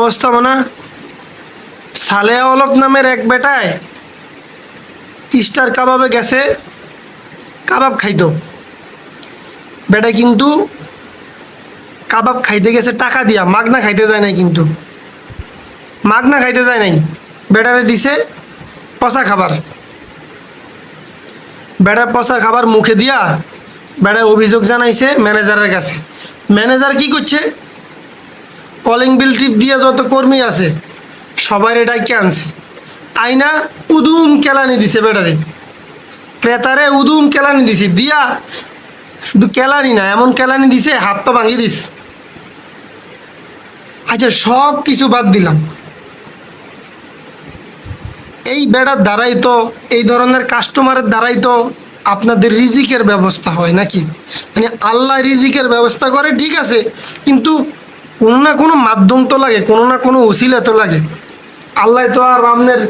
অবস্থা মানে? সালে অলক নামের এক বেটায় স্টার কাবাবে গেছে, কাবাব খাইতো। বেটা কিন্তু কাবাব খাইতে গেছে টাকা দিয়া, মাগনা খাইতে যায় নাই কিন্তু। মাগনা খাইতে যায় নাই, বেটারে দিছে পচা খাবার। বেটার পচা খাবার মুখে দিয়া বেটা অভিযোগ জানাইছে ম্যানেজারের কাছে। ম্যানেজার কি করছে? কলিং বিল টিপ দিয়ে যত কর্মী আছে সবাই ডাইকে আনছে। আইনা উদুম কেলানি দিছে বেটারে ক্রেতারে উদুম কেলানি দিছে, দিয়া শুধু কেলানি না, এমন কেলানি দিছে, হাত তো ভাঙিয়ে দিস আচ্ছা সব কিছু বাদ দিলাম। এই বেড়ার দ্বারাই তো, এই ধরনের কাস্টমারের দ্বারাই তো আপনাদের রিজিকের ব্যবস্থা হয় নাকি? মানে আল্লাহ রিজিকের ব্যবস্থা করে, ঠিক আছে, কিন্তু কোনো না কোনো মাধ্যম তো লাগে, কোনো না কোনো উসিলা তো লাগে। আল্লাহ তো আর আপনার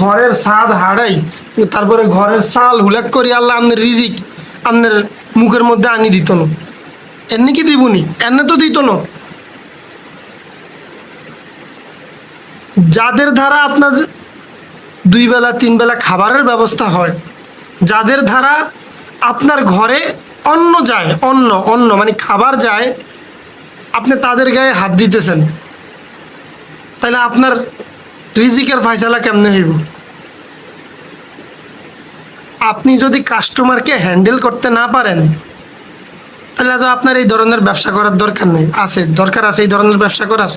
ঘরের স্বাদ হারাই তারপরে ঘরের সাল হুলাক করি আল্লাহ আপনার রিজিক আপনার মুখের মধ্যে আনি দিত না। এমনি কি দিবনি এমনি তো দিত না। যাদের দ্বারা আপনার দুই বেলা, তিন বেলা খাবারের ব্যবস্থা হয়, যাদের দ্বারা আপনার ঘরে অন্ন যায়, অন্ন অন্ন মানে খাবার যায় আপনি তাদের গায়ে হাত দিতেছেন তাহলে আপনার রিজিকের ফাইসালা কেমনে হইব? আপনি যদি কাস্টমারকে হ্যান্ডেল করতে না পারেন, তাহলে তো আপনার এই ধরনের ব্যবসা করার দরকার নেই। আছে, দরকার আছে এই ধরনের ব্যবসা করার।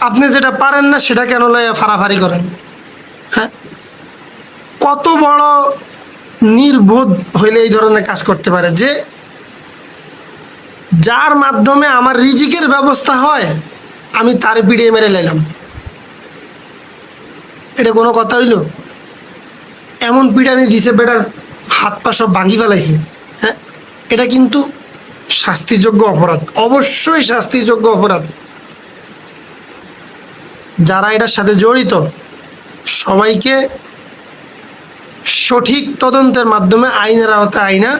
আপনি যেটা পারেন না, সেটা কেন লয়ে ফাড়াফাড়ি করেন? হ্যাঁ? কত বড় নির্বোধ হইলে এই ধরনের কাজ করতে পারে যে যার মাধ্যমে আমার রিজিকের ব্যবস্থা হয়, আমি তার পিড়িয়ে মেরে লাইলাম এটা কোনো কথা হইল? এমন পিটানি দিছে, বেটার হাত পা সব ভাঙি ফেলাইছে। হ্যাঁ? এটা কিন্তু শাস্তিযোগ্য অপরাধ। অবশ্যই শাস্তিযোগ্য অপরাধ। যারা এটার সাথে জড়িত, সবাইকে সঠিক তদন্তের মাধ্যমে আইনের আওতায় আইনা,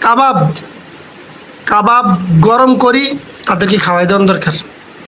কাবাব কাবাব গরম করি তাদেরকে খাওয়াই দেওয়ার দরকার।